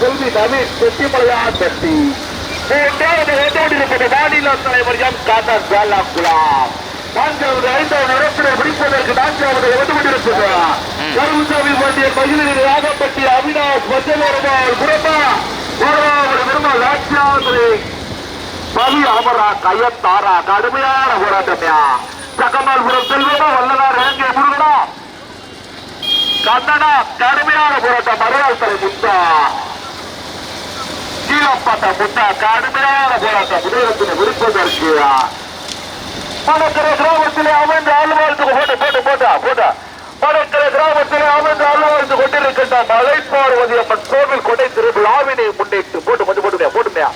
செல்வி நவீன் செட்டிமலையான் பெட்டி மூன்றாவது ஓட்டோடிருப்பது மாநில தலைவர் எம் காந்தன் வேளாங்குலாம் நான்காவது ஐந்தாவது இடத்திலே பிடிப்பதற்கு நான்காவது ஓட்டுக்கொண்டிருப்பது பாண்டிய ராகப்பட்டி அவினாஷ் மஞ்சள் பலி அமரா கையத்தாரா கடுமையான போராட்டம்யா. சக்கமால்புரம் செல்வமா வல்லனார் எங்கே முருகனா. கண்ணனா கடுமையான போராட்டம் மறுநாள் தலை முத்தா கீழப்பட்ட முத்தா கடுமையான போராட்டம் முதலத்தினை விருப்பதற்கு மணக்கரை கிராமத்திலே அமைந்து அலுவலகத்துக்கு போட்டு போட்டு போட்டா போட்டா. மணக்கரை கிராமத்திலே அமைந்து ஆழ்வாழ்த்து கொண்டிருக்கின்ற மலை அம்மன் கோவில் கொடை திருவிழாவினை முன்னிட்டு போட்டு கொஞ்சம் போட்டுமையா போட்டுமையா.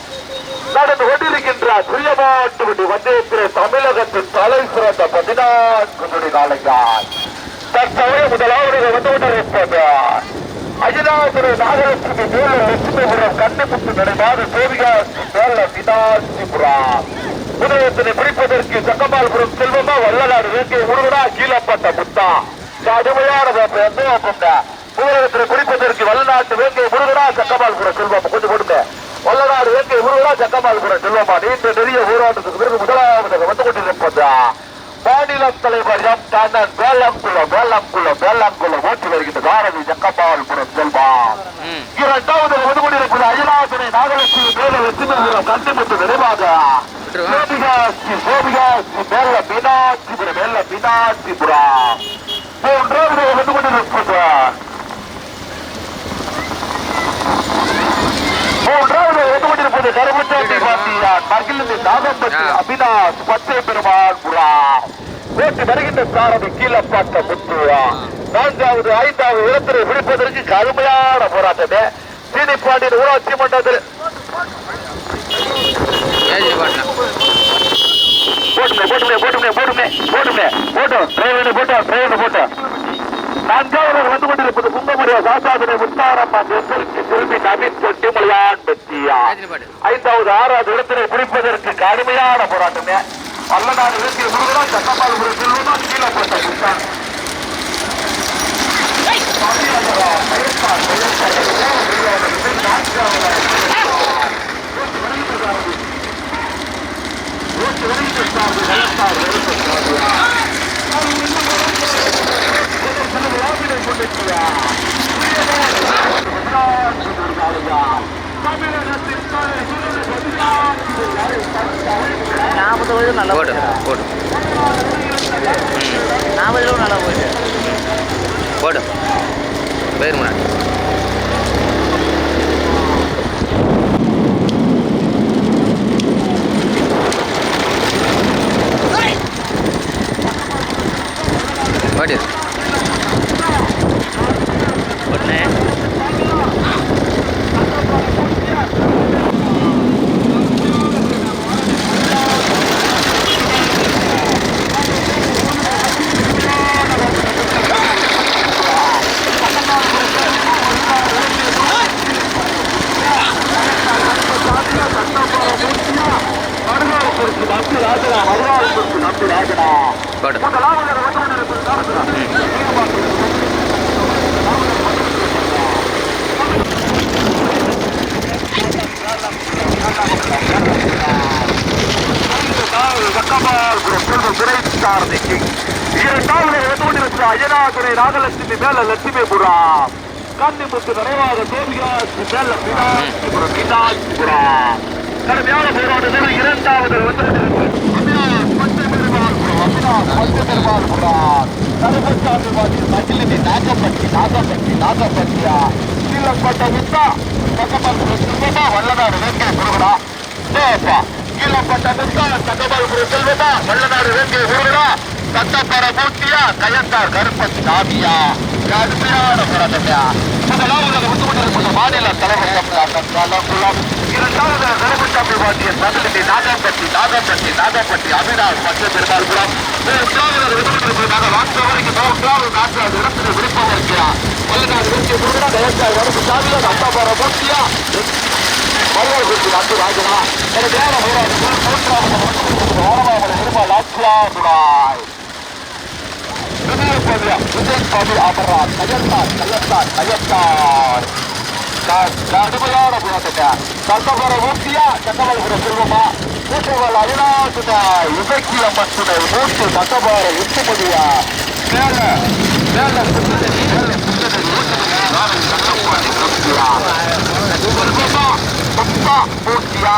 நடந்து கொண்டிருக்கின்ற துரியமாட்டு வந்தியத்திலே தமிழகத்தின் தலை சிறந்த பதினான்கு நொடி காலையால் தற்போது முதலாவது வந்து கொண்டிருப்பது. அஜினாபுர நாகலட்சுமி மேல லட்சுமிபுரம் கண்ணுமுத்து நடைபாடு சோவிகாசி மேல வினாசிபுரம் உதயத்தினை பிடிப்பதற்கு சக்கமால்புரம் செல்வமா வல்லநாடு வேண்டிய முருகனா கீழப்பட்ட முத்தா. கடுமையான எந்த கொண்ட உதயத்தினை பிடிப்பதற்கு வல்லநாட்டு வேண்டிய முருகனா சக்கமால்புரம் செல்வம். கொஞ்சம் கொடுங்க. வல்லநாடு வேண்டிய முருகனா சக்கமால்புரம் செல்வமா நீண்ட நெறிய போராட்டத்துக்கு பிறகு முதலாவது வந்து கொண்டிருப்பதா? மாநில தலைவர் எம் கண்ணன் வேளங்குளம் வேளங்குளம் வேளங்குளம் ஓட்டி வருகின்ற பாரதி ஜக்கம்மாள்புரம் செல்வா இரண்டாவது வந்து கொண்டிருப்பது அயலாசனை நாகலட்சுமி மேல லட்சுமிபுரம் கண்டுபிட்டு நிறைவாக சோபிகாசி சோபிகாசி மேல மீனாட்சிபுரம் மேல மீனாட்சிபுரம். மூன்றாவது வந்து கொண்டிருப்பது மூன்றாவது வந்து கொண்டிருப்பது கருமச்சாமி பாண்டியான் மகிழ்ந்து நாகம்பட்டி அபினாஷ் பச்சை பெருமாள் புறா. ஓட்டி வருகின்ற சாரதி கீழப்பாட்ட முத்துவா. நான்காவது ஐந்தாவது இடத்திலே பிடிப்பதற்கு கடுமையான போராட்டமே. சீனிப்பாண்டியன் ஊராட்சி மன்றத்தில். போட்டுமே போட்டுமே போட்டுமே போட்டுமே போட்டுமே. போட்டோம். டிரைவனை போட்டோம் போட்டோம். நான்காவது வந்து கொண்டிருப்பது கும்பமுடைய சாசாதனை முத்தாரம்மா தெற்கு திரும்பி நவீன் செட்டிமலையான் பற்றியா ஏஜி பாட்டு ஐந்தாவது ஆறாவது இடத்திலே பிடிப்பதற்கு கடுமையான போராட்டமே. அல்லநாடு இலக்கிய முருகனா சட்டப்பால் செல்வனா கீழப்பட்ட புத்தான் நாற்பது வயது நல்லா போடு போடு. நாற்பது நல்லா போயிட்டு. போடு. பேர் முன்னாடி ஓடி ஒன்று போடு அய்யனாதுரை நாகலட்சுமி மேல லட்சுமிபுரம் கன்னிமுத்து நிறைவாக சோபிகாசி மேல மீனாட்சிபுரம் மீனாட்சிபுரம் கடுமையான போராட்டத்தில் இரண்டாவது வந்து அவினாஷ் பச்சை பெருமாள்புரம் அவினாஷ் பச்சை பெருமாள்புரம் கருப்பசாமி மகிழினி வல்லநாடு வேங்கை முருகனா சேப்பா கீழப்பட்ட முத்தா பக்கமால்புரம் செல்வமா வல்லநாடு வேங்கை முருகனா சட்டப்பட பூட்டியா கயத்தார் கருப்பத்தி சாமியா? கடுமையான போராட்டம்யா முதலாவது வந்து மாநில தலைவர் இரண்டாவது கருப்பசாமி பாண்டியன் பதினெட்டு நாகப்பட்டி நாகப்பட்டி நாகப்பட்டி அவினாஷ் மற்றும் பெருமாள்புரம் மூன்றாவது விடுபட்டிருப்பதாக வாக்கு மூன்றாவது நான்காவது இடத்தில் விருப்பம் இருக்கிறார். பல்லநாடு வெற்றி முருகனா தயக்காய் வடக்கு சாமியார் மூர்த்தியா மறுநாள் குறித்து நாட்டு ராஜனா எனக்கு நேரம் போராது மூன்றாவது ஓரமாக திருமல் ஆட்சியாகுடாய் விஜய் பாபியா விஜய் பாபி அமர்ராஜ் கயத்தார் கயத்தார் கயத்தார் கடுமையான போராட்டத்தை சட்டமன்ற மூர்த்தியா சட்டமன்ற செல்வமா கூட்டுகள் அவினாசுனா இசைக்கிய மத்துணை மூர்த்தி சட்டமன்ற இட்டுமதியா மேல மேல சுத்ததடி மேல சுத்ததடி மூர்த்தியா ராவை சட்டப்பாடி மூர்த்தியா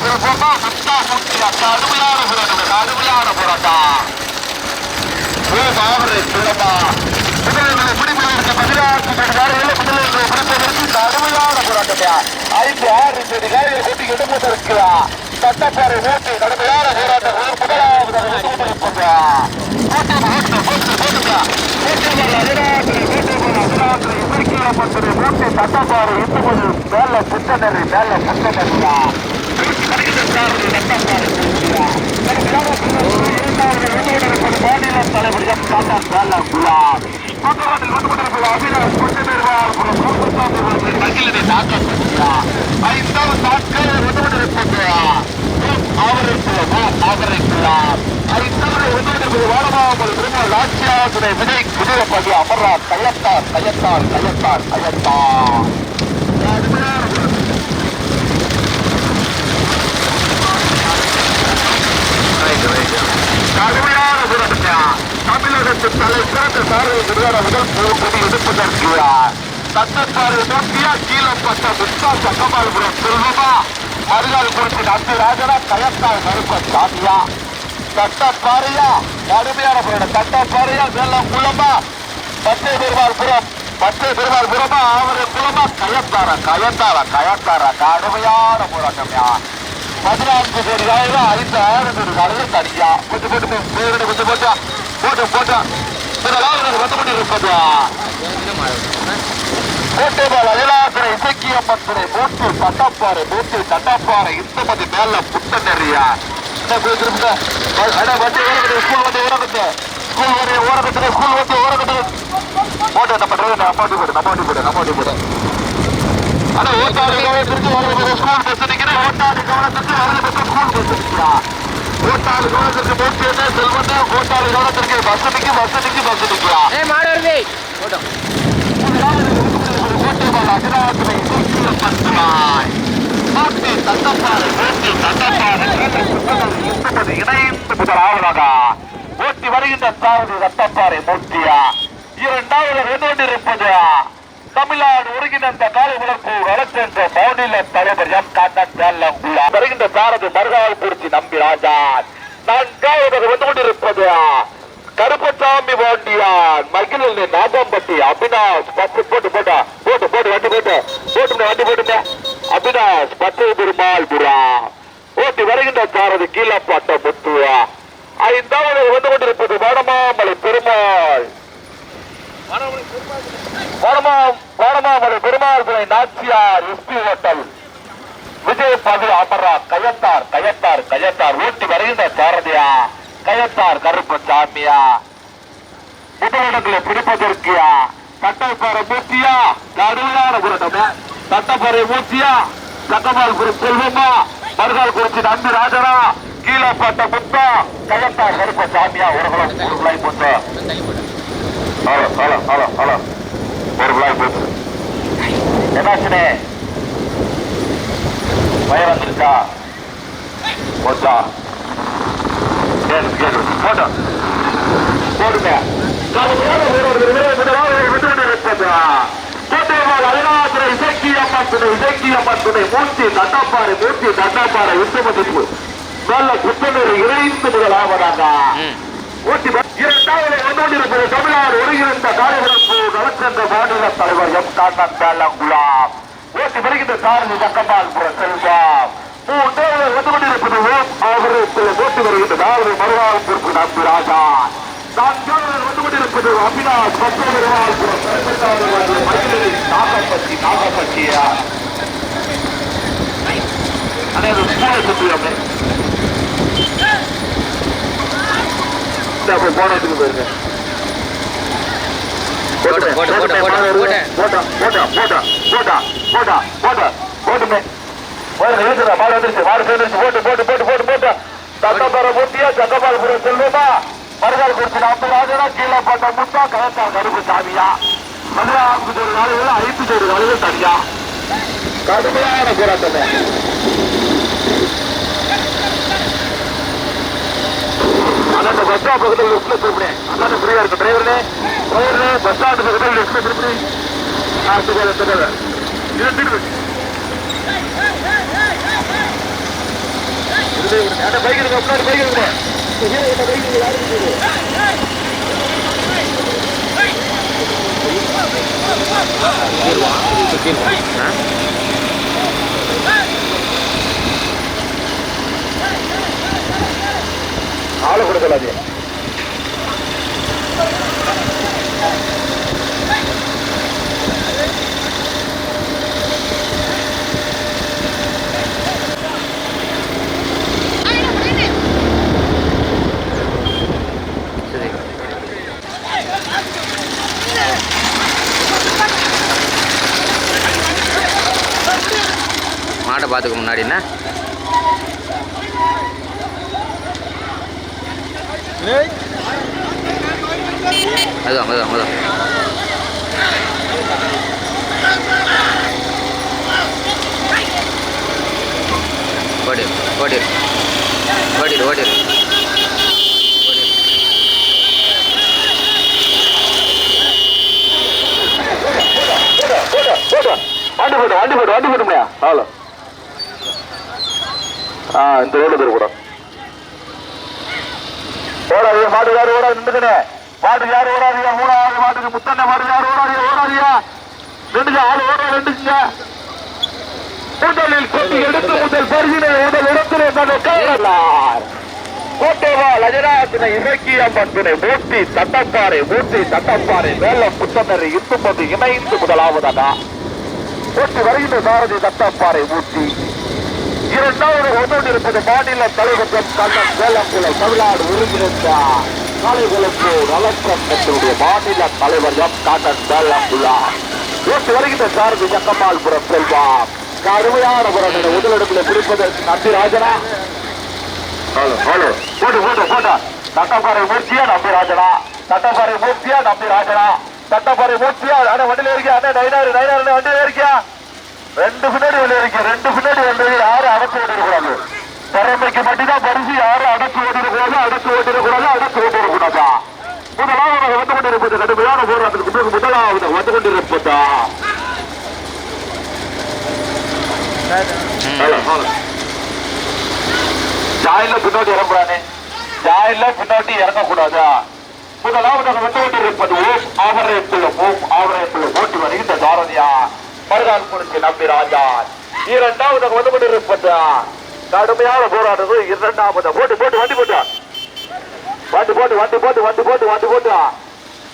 செல்வமா முத்தா மூர்த்தியா செல்வமா முத்தா மூர்த்தியா கடுமையான போராட்டம் கடுமையான போராட்டம் ஓ மாவரை சுலமா முதலில் பிடிப்பதற்கு பதினாறு காரிகளை முதலில் பிடிப்பதற்கு கடுமையான போராட்டத்தையா ஐந்து ஆறு காரிகளை கூட்டி எடுப்பதற்கிறா சட்டப்பாறை ஓட்டு கடுமையான போராட்டம் முதலாவது கூட்டி ஓட்டு போட்டு போட்டுக்கா கூட்டி மேல புத்தனரி மேல புத்தனரியா மாநில தலைவரிடம் தாத்தா வேலை குலாம் பக்கவாட்டில் வந்து கொண்டிருக்கிற அபிலாஷ் கொண்டமேர்வார் மகிழனை தாக்கப்படுகிறா ஐந்தாவது நாட்கள் வந்து கொண்டிருப்பது அவரைக்குள்ளமா அவரைக்குள்ளார் ஐந்தாவது வந்து கொண்டிருப்பது வாடமாமல் திருமல் ஆட்சியாசுரை விஜய் விஜயபதி கடுமையான போராட்டத்தை தலை சிறந்த சாரதி விருதான முதல் போட்டி எடுப்பதற்கு சட்டத்தாறு நோக்கியா கீழப்பட்ட முத்தா சட்டமால்புரம் செல்வமா மறுநாள் குறித்து நம்பி ராஜனா கயத்தால் மறுப்ப சாமியா. சட்டப்பாறையா கடுமையான புறம் சட்டப்பாறையா வெள்ளம் குளமா பச்சை பெருமாள் புறம். பச்சை பெருமாள் புறமா அவரு குளமா கயத்தாரா கயத்தாரா கயத்தாரா. கடுமையான போராட்டம்யா பதினான்கு பேர் ஆயிரம் ஐந்து ஆயிரம் பேர் ரூபாய் தனியா. கொஞ்சம் போட்டு பேருடைய கொஞ்சம் போட்டா போட்டு போட்டா. முதலாவது வந்து கொண்டு இருப்பதா? கோட்டைபால் அயலாசனை இசக்கியம்மன் துணை மூட்டு தட்டப்பாறை மூட்டு தட்டப்பாறை இந்த மதி மேல புத்த நிறையா. என்ன போயிட்டு அட வண்டி ஓரக்கட்டு ஸ்கூல் வண்டி ஓரக்கட்டு ஸ்கூல் வண்டி ஓரக்கட்டு ஸ்கூல் வண்டி ஓரக்கட்டு போட்டு நம்ம டிரைவர் நம்ம வண்டி போடு நம்ம வண்டி போடு. நம்ம வண்டி போடு ஆனா ஓட்டாளி கவனத்திற்கு வரது ஸ்கூல் பஸ் நிக்கிறேன் ஓட்டாளி கவனத்திற்கு வரது பஸ் ஸ்கூல் பஸ் நிக்கிறா ஓட்டாளி கவனத்திற்கு மூச்சு என்ன செல்வந்தா? ஓட்டாளி கவனத்திற்கு பஸ் நிக்கு பஸ் நிக்கு பஸ் நிக்கிறா ஏ மாடு வருது போட்டோம் ஓட்டுவாள் அகிலாத்திரை சூழ்ச்சிய பத்துவாய் மூட்டி தத்தப்பாறை மூட்டி தத்தப்பாறை முப்பது இணைந்து முதலாவதாக ஓட்டி வருகின்ற சாவடி ரத்தப்பாறை மூர்த்தியா இரண்டாவது வென்று தமிழ்நாடு ஒருங்கிணைந்த காலை வளர்ப்பு வளர்ச்சென்ற மாநில தலைவர் எம் கண்ணன் வருகின்ற சாரதி மருகால் குறிச்சி நம்பி ராஜான் நான்காவது வந்து கொண்டிருப்பது கருப்பசாமி பாண்டியான் மகிழல் நாகம்பட்டி அபினாஷ் பத்து போட்டு போட்டா போட்டு போட்டு வண்டி போட்டு போட்டு வண்டி போட்டுங்க அபினாஷ் பத்து பெருமாள் புறா ஓட்டி வருகின்ற சாரதி கீழப்பாட்ட முத்துவா ஐந்தாவது வந்து கொண்டிருப்பது வடமாமலை பெருமாள் வடமா வடமாமலை பெருமாள் துணை நாச்சியார் எஸ்பி ஹோட்டல் விஜய் பது அமரா கயத்தார் கயத்தார் கயத்தார் ஊட்டி வருகின்ற சாரதியா கயத்தார் கருப்பு சாமியா? முதலிடங்களை பிடிப்பதற்கியா? சட்டப்பாறை மூர்த்தியா நடுவிலான குரட்டமே சட்டப்பாறை மூர்த்தியா சட்டமால்புரம் செல்வமா மறுநாள் குறிச்சி நம்பி ராஜனா? கீழப்பட்ட முத்தா கயத்தா கருப்ப சாமியா? ஒரு குளம் ஒரு குழாய் போட்டு. Hello hello hello hello. ஒரு குழாய் போட்டு. என்னாச்சுனே? பயம் வந்துருச்சா? போச்சா? போட்டோ போடுங்க மூர்த்தி தட்டாப்பாறை மூர்த்தி தட்டாப்பாறை உத்தமதிப்பு நல்ல குத்தநீர் இணைந்து முதலாவதாக ம் இரண்டாவது வந்துகொண்டிருப்பது தமிழ்நாடு ஒருங்கிணைந்த காரியவரப்பு நலச்சென்ற மாநில தலைவர் எம். காந்தன் பேலங்குலாம் ஓட்டி வருகின்ற சாரதி தக்கம்பால் செல்வம் மூன்றாவது வந்து ஓம் ஆவரத்தில் ஓட்டி வருகின்ற நாவது மறுவாள் பொறுப்பு நம்பி ராஜா. நான்காவது வந்து கொண்டிருப்பது அபினாஷ் பத்து வருவாள் நாகப்பட்டி நாகப்பட்டியா அது ஸ்கூலை சுற்றுவாங்க அப்போ போனதுக்கு போயிருங்க. போட்டு, போட்டு, போட்டு, போட்டு, போட்டு. போட்டா. போட்டா போட்டா போட்டா போட்டா போட்டா போட்டுமே. போடுங்க வீட்டுல மாடு வந்துருச்சு மாடு சேர்ந்துருச்சு போட்டு போட்டு போட்டு போட்டு போட்டு தக்கப்பாறை மூட்டியா தக்கப்பாலபுரம் செல்வமா மறுநாள் குறிச்சு நாற்பது ராஜனா கீழே போட்ட முட்டா கலத்தா கருப்பு சாமியா பதினாறு ஒரு நாளைகள் ஐந்து ஒரு நாளைகள் தனியா கடுமையான போராட்டமே அண்ணா பஸ் ஸ்டாப் பக்கத்தில் லிஃப்ட்ல திருப்பினேன் அண்ணா ஃப்ரீயா இருக்கு டிரைவர்னே டிரைவர்னே பஸ் பக்கத்தில் லிஃப்ட்ல ஆ சுகர் இது திருப்பி பைக் இருக்கு முன்னாடி பைக் இருக்கு பைக் இருக்கு யாரு ஆளு கொடுக்கலாது மாட்டை பார்த்துக்க முன்னாடி என்ன அதுதான் அதுதான் அதுதான் ஓடிடு ஓடிடு ஓடிடு ஓடிடு போட்டு வண்டி போட்டு வண்டி போட்டு வண்டி அவ்வளோ ஆ இந்த ரோடு திருப்பூரம் ஓடாது யாரு ஓடாது நின்றுக்கணே மாட்டுக்கு யாரு ஓடாதீங்க மூணாவது மாட்டுக்கு முத்தண்ண மாட்டுக்கு யாரு ஓடாதீங்க ஓடாதீங்க. நின்றுங்க ஆள் ஓட ரெண்டுங்க முதலில் கொண்டு எடுத்து முதல் பரிசினை முதல் இடத்திலே தன்னை கையாளார் கோட்டேவா லஜராஜனை இலக்கிய பண்பினை மூர்த்தி தட்டப்பாறை மூர்த்தி தட்டப்பாறை வேல புத்தனரை இத்துமது இணைந்து முதலாவதாக. போட்டி வருகின்ற சாரதி தட்டப்பாறை மூர்த்தி. இரண்டாவது ஒன்றோடு இருப்பது மாநில தலைவர் எம். கண்ணன் வேலங்குளை தமிழ்நாடு ஒருங்கிணைந்தார் காலைகளுக்கு நலக்கம் எங்களுடைய மாநில தலைவர் எம் காட்டன் வேலங்குளா போட்டி வருகின்ற சாரதி ஜக்கம்மாள்புரம் செல்வா கடுமையான புறங்களை முதலிடத்தில் பிடிப்பதற்கு நம்பி ராஜனா. Hello hello. போட்டு போட்டு போட்டா தட்டப்பாறை மூர்த்தியா நம்பி ராஜனா. தட்டப்பாறை மூர்த்தியா நம்பி ராஜனா. தட்டப்பாறை மூர்த்தியா அண்ணா வண்டியில இருக்கியா அண்ணா நைனாரு நைனாரு வண்டியில இருக்கியா ரெண்டு பின்னாடி வெளியே இருக்கு. ரெண்டு பின்னாடி வந்தது யாரும் அடச்சு ஓட்டிடக்கூடாது. திறமைக்கு மட்டும்தான் பரிசு. யாரும் அடச்சு ஓட்டிடக்கூடாது. அடச்சு ஓட்டிடக்கூடாது. அடச்சு ஓட்டிடக்கூடாதா? முதலாவது வந்து கொண்டிருப்பது கடுமையான போராட்டத்துக்கு முதலாவது வந்து கொண்டிருப்பதா? ஜாயில பின்னோட்டி இறங்குறானே. ஜாயில பின்னோட்டி இறங்கக்கூடாதா? முதலாவதாக வந்து கொண்டிருப்பது ஓம் ஆவரையத்துள்ள ஓம் ஆவரையத்துள்ள ஓட்டி வருகின்ற சாரதியா மறுநாள் குறிச்சி நம்பி ராஜா இரண்டாவதாக வந்து கொண்டிருப்பது கடுமையான போராட்டம் இரண்டாவது. போட்டு போட்டு வண்டி போட்டு. வண்டி போட்டு வண்டி போட்டு வண்டி போட்டு வண்டி போட்டு.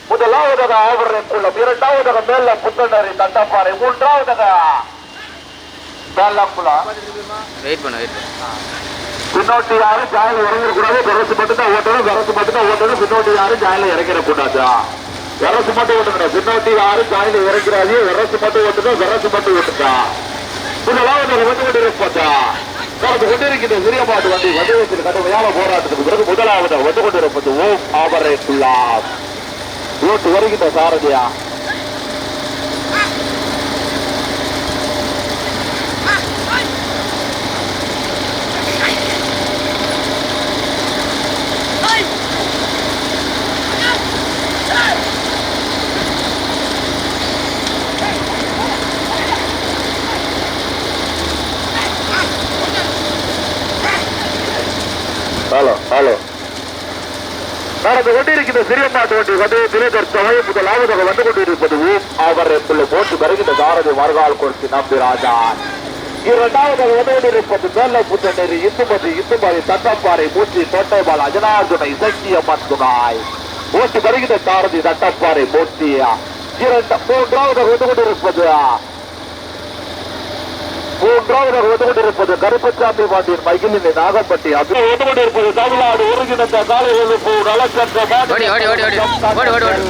முதலாவதாக ஆவரையத்துள்ள இரண்டாவதாக மேல புத்தனரி தட்டப்பாறை. மூன்றாவதாக மேலக்குளா வெயிட் பண்ணு வெயிட் பண்ணு. பின்னோட்டி யாரும் ஜாயில இறங்கிடக்கூடாது கரசு மட்டும் தான் ஓட்டணும் கரசு மட்டும் தான் ஓட்டணும். பின்னோட்டி யாரும் ஜாயில இறங்கிடக்கூடாது. கரசு மட்டும் ஓட்டணும் பின்னோட்டி யாரு ஜாயில இறங்கிறாது கரசு மட்டும் ஓட்டணும் கரசு மட்டும் ஓட்டுதா முதலாவது வந்து கொண்டிருப்பதா கடந்து கொண்டிருக்கின்ற சிறிய பாட்டு வண்டி வண்டியத்தில் கடுமையான போராட்டத்துக்கு பிறகு முதலாவது வந்து கொண்டிருப்பது ஓம் ஆபரேட்டுள்ளா ஓட்டு வருகின்ற சாரதியா? Hello hello. நடந்து கொண்டிருக்கின்ற சிறிய மாட்டு வண்டி வந்து வண்டியத்திலே தற்சமய முதலாவதாக வந்து கொண்டிருப்பது ஊம். அவருக்குள்ள போட்டு வருகின்ற தாரதி வருகால் கொடுத்து நம்பி ராஜா. இரண்டாவதாக வந்து கொண்டிருப்பது மேல புத்தநெறி இந்துமதி இந்துமதி தட்டப்பாறை மூச்சி தொட்டைபால் அஜனார்ஜுன இசக்கிய மத்துனாய் ஓட்டி வருகின்ற தாரதி தட்டப்பாறை மூர்த்தியா. இரண்டு மூன்றாவதாக வந்து கொண்டிருப்பது மூன்றாவது இரண்டாவதாக வந்து கொண்டிருப்பது கருப்பசாமி பாண்டியன் மகிழினி நாகப்பட்டி அது வந்து கொண்டிருப்பது தமிழ்நாடு ஒருங்கிணைந்த காலை வகுப்பு நலச்சற்ற ஓடி, ஓடி, ஓடி, ஓடி. ஓடி, ஓடி, ஓடி.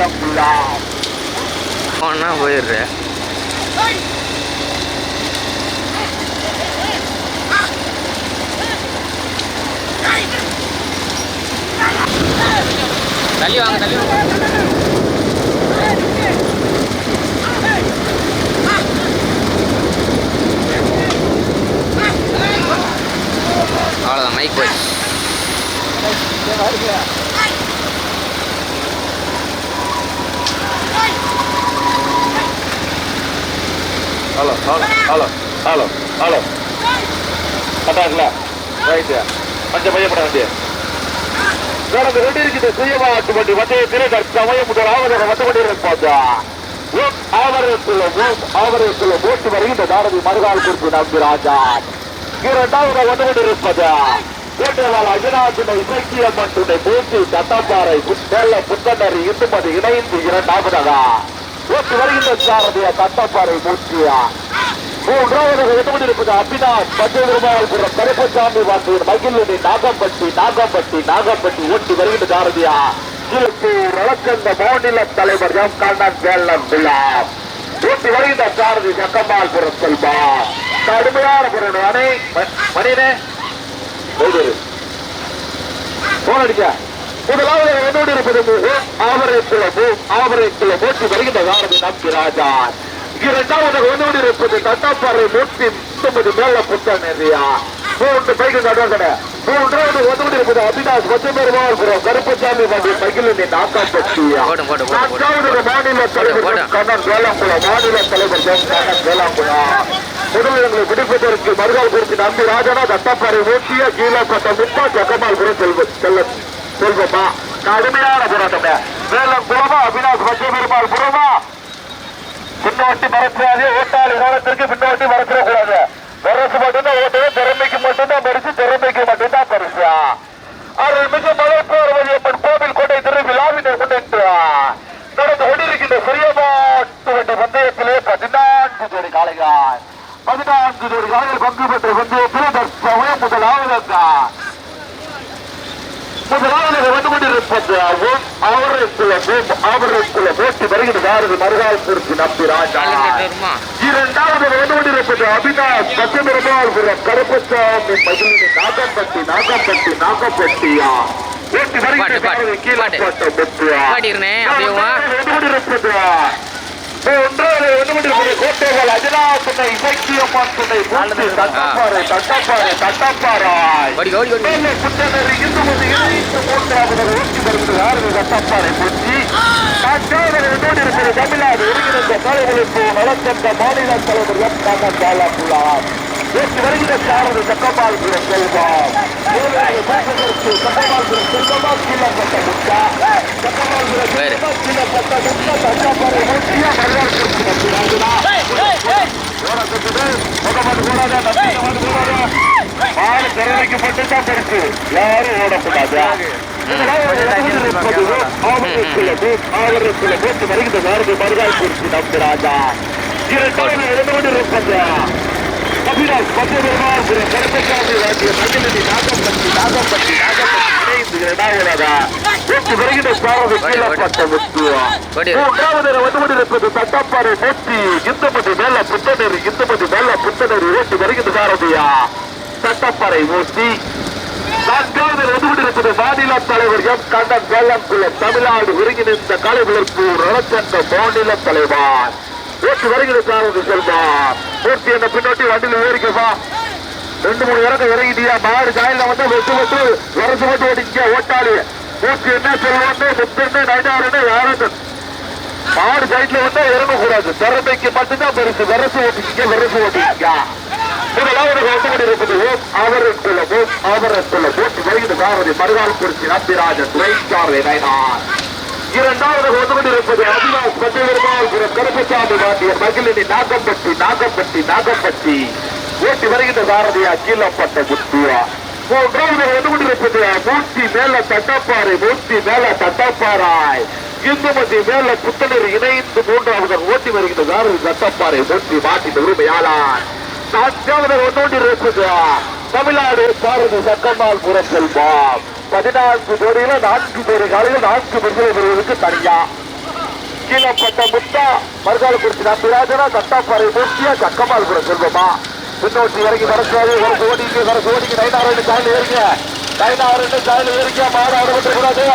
ஒன்றா போயிடுற தள்ளி வாங்க தள்ளி வாங்க hello hello hello hello hello கட்டாங்களா right கொஞ்சம் பையப்பட வண்டி கடந்த ரெண்டு இருக்குது சுயமாட்டு வண்டி வந்து திரைக்கட் சமயம் முதல் ஆவதோட வந்து கொண்டிருப்பதா ஆவரத்தில் ஆவரத்தில் போட்டு வருகின்ற தாரதி மறுகால் குறிப்பு நம்பி ராஜா இரண்டாவது வந்து கொண்டிருப்பதா கோட்டைவால் அஜினாஜினை இசைக்கியம்மன் துணை பூச்சி தட்டாப்பாறை புத்தல்ல புத்தனரி இந்துமதி இணைந்து இரண்டாவதாக ஓட்டு வருகின்ற சாரதியா தட்டாப்பாறை மூச்சியா மூன்றாவதாக எட்டுமணிருப்பது அபினாஷ் பஞ்சவிருமாள்புரம் கருப்பசாமி வாசியர் மகிழினி நாகம்பட்டி நாகம்பட்டி நாகம்பட்டி ஓட்டி வருகின்ற சாரதியா திருப்பூர் வழக்கந்த மாநில தலைவர் எம். கண்ணன் வேலம் விழா ஓட்டி வருகின்ற சாரதி சக்கம்மாள்புரம் செல்வா. கடுமையான பொருள் அணை மணினே. போன் அடிக்க. முதலாவது என்னோடு இருப்பது ஆவரை குளமும் ஆவரை குளம் ஓட்டி வருகின்ற காரதி நம்பி ராஜா இரண்டாவது என்னோடு இருப்பது தட்டாப்பாறை மூர்த்தி முப்பது மேல புத்தன் ஏரியா மூன்று பைக்கு நடுவகட மூன்றாவது ஒன்று இருப்பது அபினாஷ் கொச்சபெருமாள்புரம் கருப்பசாமி போடும், போடும், போடும். நான்காவது மாநில தலைவர். கண்ணன் வேளாங்குளம். மாநில தலைவர் கண்ணன் வேளாங்குளம். முதலிடங்களை பிடிப்பதற்கு மருகால் குறித்து நம்பி ராஜனா தட்டப்பாறை ஊட்டிய கீழப்பட்ட முப்பா ஜக்கமால்புரம் செல்வ செல்ல செல்வமா கடுமையான போராட்டம். வேலம் குளமா அபினாஷ் பச்சை பெருமாள் புறமா? பின்னோட்டி மறக்கூடாது ஓட்டாளி காலத்திற்கு பின்னோட்டி மறக்கிற கூடாது மட்டும்தான் ஓட்டுறது திறமைக்கு மட்டும்தான் பரிசு திறமைக்கு மட்டும்தான் பரிசு. அருள்மிகு மலைப்போர்வதியம்மன் கோவில் கொண்டை திரும்பி கொண்டு நடந்து கொண்டிருக்கின்ற சிறியமாட்டு வண்டி பந்தயத்திலே பதினான்கு ஜோடி காளைகள். பதினான்கு ஜோடி காளைகள் பங்கு பெற்ற பந்தயத்தில் தற்சமயம் முதலாவது முதலாவது வந்து கொண்டிருப்பது அவருக்குள்ள அவருக்குள்ள போட்டி வருகிறது. மறுகால் குறித்து நம்பி ராஜா. இரண்டாவது வந்து கொண்டிருப்பது அபினாஷ் பச்சைபெருமாள்புரம் கருப்பசாமி நாகப்பட்டி நாகப்பட்டியா? ஓட்டி வருகின்ற பாட்டு, பாட்டு, கீழே பாட்டு. போட்ட ஒன்றாவது வந்து கொண்டிருப்பது கோட்டைகள் அஜனாசனை இசைக்கியம்மான் துணை மூர்த்தி தட்டப்பாறை தட்டப்பாறை தட்டப்பாறை. ஓடி ஓடி ஓடி. மேலே புத்தகர் இந்துமதி இணைத்து மூன்றாவது ஊட்டி வருகிறது ஆறு பூச்சி தமிழ்நாடு ஒருங்கிணைந்த தலைவர்களுக்கு நலச்சந்த மாநில தலைவர் எம். கண்ணன் பாலாபுலார் ஊட்டி வருகிற சாரதி சக்கமால்புரம் செல்வம். முதலாவது பேசுவதற்கு சக்கமால்புரம் செல்வமா. கீழப்பட்ட முட்டா. செல்வமா. கீழப்பட்ட முட்டா ஆறு திறமைக்கு மட்டும்தான் பரிசு யாரும் ஓடக்கூடாது ஆவரத்தில் போட்டு வருகின்ற பாரதி மறுநாள் குறித்து நம்பி ராஜா இரண்டாவது இருந்து கொண்டிருப்பது அபிராஜ் பச்சைபெருமாள் கருப்பசாமி ராஜ்ய மகிழனி நாகப்பட்டி நாகப்பட்டி நாகப்பட்டி இணைந்து இரண்டாவதாக போட்டு வருகின்ற பாரதி கீழப்பட்ட ஓடி மூன்றாவது வந்து கொண்டிருப்பது தட்டப்பாறை மூர்த்தி இந்துமதி மேல புத்தனரி இந்துமதி மேல புத்தனரி ஓட்டி வருகின்ற சாரதியா. தட்டப்பாறை மூர்த்தி. நான்காவது வந்து கொண்டிருப்பது மாநில தலைவர் எம். கண்ணன் வேளங்குளம் தமிழ்நாடு ஒருங்கிணைந்த கலை வளர்ப்பு ரணச்சந்த மாநில தலைவர். ஓட்டி வருகிற சாரதி செல்வா பூர்த்தி என்ன பின்னோட்டி வண்டியில் ஏறிக்கப்பா ரெண்டு மூணு இறக்க இறங்கிட்டியா? மாறு காயில வந்து வெட்டு வெட்டு வரசு மட்டும் ஓடிக்க ஓட்டாளி. பூர்த்தி என்ன செல்வான்னு முத்தன்னு நைனாருன்னு யாரும் மாடு சைட்ல வந்தா இறங்க கூடாது திறமைக்கு மட்டும்தான் பெருசு. வரசு ஓட்டிக்க வரசு ஓட்டிக்க முதலாவது வந்து கொண்டிருப்பது ஓம் அவருக்குள்ள ஓம் அவருக்குள்ள போட்டி வருகிற சாரதி மறுநாள் குறிச்சி நம்பிராஜன் துறைச்சாரதி நைனார். இரண்டாவது வந்து கொண்டிருப்பது அபிலாஷ் பச்சைபெருமாள் கருப்பசாமி வாண்டிய மகிழினி நாகம்பட்டி நாகப்பட்டி நாகப்பட்டி ஓட்டி வருகின்ற சாரதியா கீழப்பட்ட முத்துவா மூன்றாவது வந்து கொண்டிருப்பது மூர்த்தி மேல தட்டப்பாறை மூர்த்தி மேல தட்டப்பாறாய் இந்துமதி மேல புத்தனர் இணைந்து மூன்றாவது ஓட்டி வருகின்ற சாரதி தட்டப்பாறை மூர்த்தி மாட்டின் உரிமையாளர். நான்காவது ஒன்னோடி இருக்குது தமிழ்நாடு பாரதி சக்கம்மாள் புறம் செல்வம் பதினான்கு ஜோடியில நான்கு ஜோடி காலையில் நான்கு பெண்களை பெறுவதற்கு தனியா. கீழப்பட்ட முத்தா மருகாலக்குறிச்சி நம்பிராஜனா தட்டாப்பாறை மூர்த்தியா சக்கமால்புரம் செல்வமா. பின்னோட்டி இறங்கி வரக்கூடாது ஒரு கோடிக்கு வர கோடிக்கு நைனாறு சாயல் ஏறிங்க. நைனாறு சாயல் மாடு அறுபத்தி கூடாது.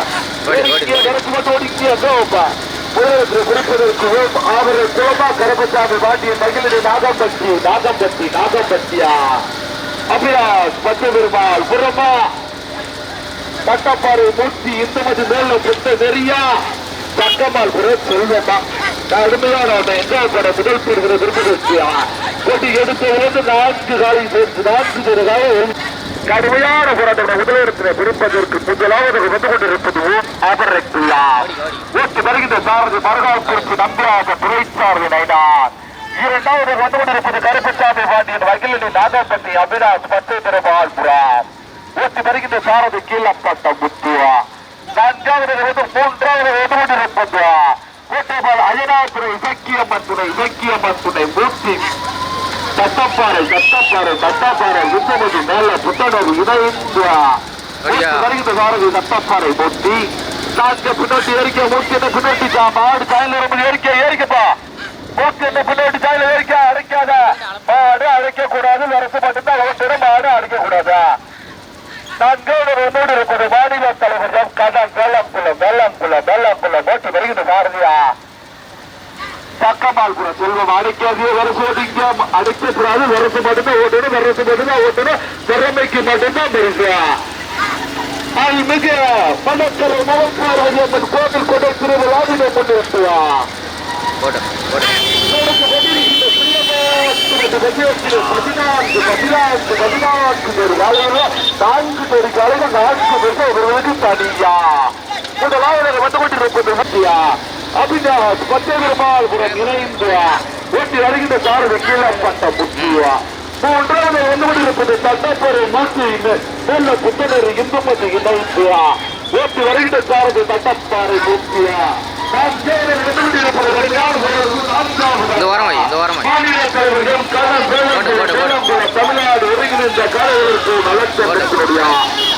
எனக்கு மட்டும் ஓடிக்கு எங்கப்பா முதலுக்கு குறிப்பதற்கு ஆவரை குலமா கரபசாமி பாண்டிய மகிழடி நாகம்பட்டி நாகம்பட்டி நாகம்பட்டியா அபிலாஷ் பத்து பெருமாள் புறமா. பட்டப்பாறை மூர்த்தி இந்துமதி மேல புத்த நெறியா? பக்கமால் புற செல்வமா கடுமையான எங்க பட முதல் பெறுகிற விரும்புகிறியா கொடி எடுத்ததிலிருந்து நான்கு காலை சேர்த்து நான்கு பேருக்காக கடுமையான போராட்டம் முதலிடத்தில் பிடிப்பதற்கு முதலாவது வந்து கொண்டிருப்பது ஓம் அபரக்குயா ஓட்டு வருகின்ற சாரதி மரகால் குறிப்பு நம்பிராக துறைச்சாரதி நைனார் இரண்டாவது வந்து கொண்டிருப்பது கருப்பசாமி பாண்டியன் வகிலினி நாகப்பட்டி அபிலாஷ் பத்து பெருமாள் புறாம் ஓட்டு வருகின்ற சாரதி கீழப்பட்ட முத்துவா. நான்காவது வந்து மூன்றாவது வந்து கொண்டிருப்பது கோட்டைபால் அயனாத்துறை இசக்கியம்மன் துணை இசக்கியம்மன் துணை மூர்த்தி. தட்டப்பாறை தட்டப்பாறை தட்டப்பாறை முத்தமதி மேல புத்தனூர் இணைந்து ஐயா. வருகின்ற சாரதி தட்டப்பாறை மூர்த்தி. நான்கு பின்னோட்டி ஏறிக்க மூர்த்தி என்ன பின்னோட்டி? மாடு சாயல் ரொம்ப ஏறிக்க ஏறிக்கப்பா மூர்த்தி என்ன பின்னோட்டி? சாயல் ஏறிக்க அடைக்காத. மாடு அடைக்க கூடாது வரசு மட்டும்தான் அவசரம் மாடு அடைக்க கூடாது நான்காவது ஒன்றோடு இருப்பது மாநில தலைவர் கடன் வெள்ளங்குளம் வெள்ளங்குளம் வெள்ளங்குளம் ஓட்டு பக்கமால்புரம் செல்வம் அடைக்காதே. வரசு ஓடிக்க அடைக்கக்கூடாது வரசு மட்டும்தான் ஓட்டணும் வரசு மட்டும்தான் ஓட்டணும். திறமைக்கு மட்டும்தான் பெருசா மிக பணக்கரை அம்மன் கோவில் கொடை திருவிழாவிலே முன்னிறுத்துவா போட்டோம் போட்டோம் பதினான்கு பதினான்கு பதினான்கு பேர் வேலையில நான்கு பேர் காலையில் நான்கு பேருக்கு ஒருவருக்கு தனியா. முதலாவது வந்து கொண்டிருப்பது முக்கியா அபிநாஷ் பத்தே பெருமாள்புரம் இணைந்து ஓட்டி வருகின்ற சாரதி கீழப்பட்ட முக்கியா மூன்றாவது வந்து கொண்டிருப்பது தட்டப்பறை மூச்சு நல்ல புத்தனர் இந்துமதி இணைந்து ஓட்டி வருகின்ற சாரதி தட்டப்பாறை முக்கியா இந்த வாரம் இந்த வாரம் தமிழ்நாடு ஒருங்கிணைந்த கலைஞருக்கு நலச்சட்டத்தினுடைய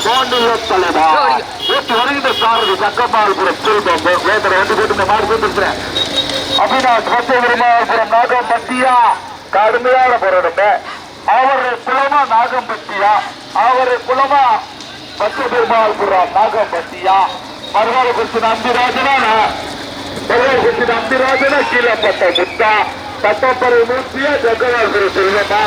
மாநில தலைவர் நேற்று சாரதி சக்கமால்புரம் செல்வம் வேந்தர் வந்து போட்டு இந்த மாடு வந்துருக்கிறேன் அபிநாஷ் பச்சை நாகம்பட்டியா கடுமையான போராட்டமே அவரை குலமா நாகம்பட்டியா அவரை குலமா பச்சை நாகம்பட்டியா மறுநாள் குறித்து மறுநாள் குறித்து நம்பிராஜனா கீழப்பட்ட முத்தா தட்டப்பறை மூர்த்தியா ஜக்கவாள்புரம் செல்வமா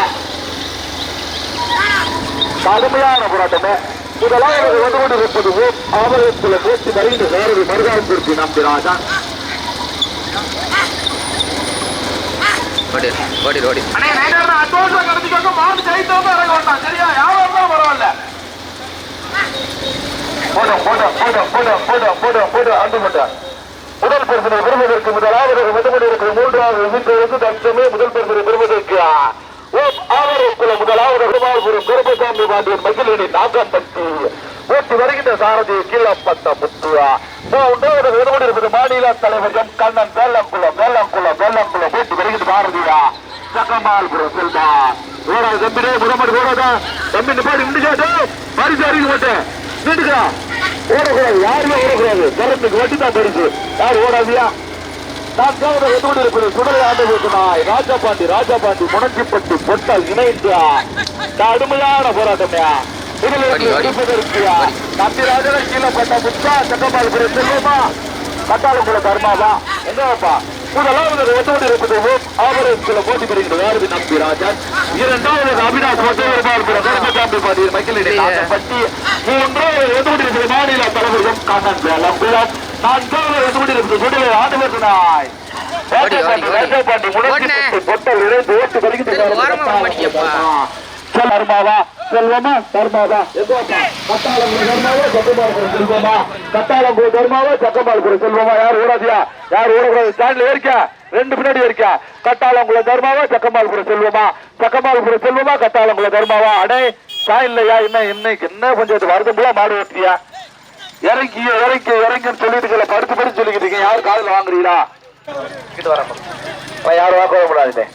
கடுமையான போராட்டமே. முதலாவது வந்து கொண்டிருப்பது ஓம் ஆவலத்தில் போட்டி வருகின்ற சாரதி மறுநாள் குறித்து நம்பிராஜன் ஓடி ஓடி ஓடி. அண்ணே நைனார் அட்வான்ஸா கடத்திக்கோங்க. மாடு ஜெயித்தவங்க இறங்க வேண்டாம் சரியா? யாரும் தான் பரவாயில்ல. போடும் போடும் போடும் போடும் போடும் போடும் போடும் அண்டு போட்டா முதல் பரிசனை பெறுவதற்கு முதலாவது வந்து கொண்டிருக்கிற மூன்றாவது வீட்டிலிருந்து தற்சமே முதல் பரிசனை பெறுவதற்கு ஆவரக்குல முதலாவது பெருமாள்புரம் கருப்பசாமி பாண்டியன் மகிழனி நாகம்பட்டி ஓட்டி வருகின்ற சாரதி கீழப்பட்ட முத்துவா மூன்றாவது வந்து கொண்டிருப்பது மாநில தலைவர் எம் கண்ணன் வேலங்குளம் வேலங்குளம் வேலங்குளம் ஓட்டி வருகின்ற சாரதியா சகமால்புரம் செல்வா ஓடாது தம்பிரே முகமது ஓடாதா தம்பி நிப்பாடி நின்றுக்காட்டு பரிசு அறிக்க மாட்டேன் நின்றுக்கா ஓடக்கூடாது யாருமே ஓடக்கூடாது. கரத்துக்கு வட்டி தான் பரிசு. யார் ஓடாதியா? நான் கவனம் எதோடு இருப்பது சுடலை ஆண்டு நாய் ராஜாபாண்டி ராஜாபாண்டி முனஞ்சிப்பட்டு பொட்டல் இணைந்தா கடுமையான போராட்டம்யா. இதில் அடி. இருப்பதற்குயா? நம்பி ராஜன கீழே பட்ட முத்தா சட்டமால்புரம் செல்வமா கட்டாளங்குள தர்மாவா? என்னப்பா? முதலாவது ஒத்தோடு இருப்பது ஓம் ஆபரேஷன்ல போட்டி பெறுகிற யாருது நம்பி ராஜன். இரண்டாவது அபிநாஷ் ஒத்தோடுபார்புரம் கருப்பசாமி பாண்டியர் மகிழிடை நாகப்பட்டி மூன்றாவது ஒத்தோடு இருக்கிற மாநில தலைவர்கள் கண்ணன் வேலங்குளம் நான்காவது ஒத்தோடு இருக்கிற சுடலை ஆண்டு நாய் ஓடுனே. முனஞ்சிப்பட்டு பொட்டல் இணைந்து ஓட்டு வருகின்ற செல்வமா? தர்மாவா? செல்வமா. கத்தாளங்குடி தர்மாவா? சக்கமால்புரம் செல்வமா? யார் ஓடாதியா? யார் ஓடக்கூடாது? ஸ்டாண்ட்ல ஏறிக்கா. ரெண்டு பின்னாடி ஏறிக்கா. கத்தாளங்குளம் தர்மாவா? சக்கமால்புரம் செல்வமா? சக்கமால்புரம் செல்வமா? கத்தாளங்குளம் தர்மாவா? அடே ஸ்டாண்ட்லயா என்ன இன்னைக்கு என்ன கொஞ்சம் வருதும் மாடு ஓட்டியா இறங்கி இறங்கி இறங்கின்னு சொல்லிட்டு இருக்கல, படுத்து படுத்து சொல்லிக்கிட்டு இருக்கீங்க. யார் காதுல வாங்குறீங்களா? கிட்ட வரேன் யாரும் வாங்க கூடாதுன்னு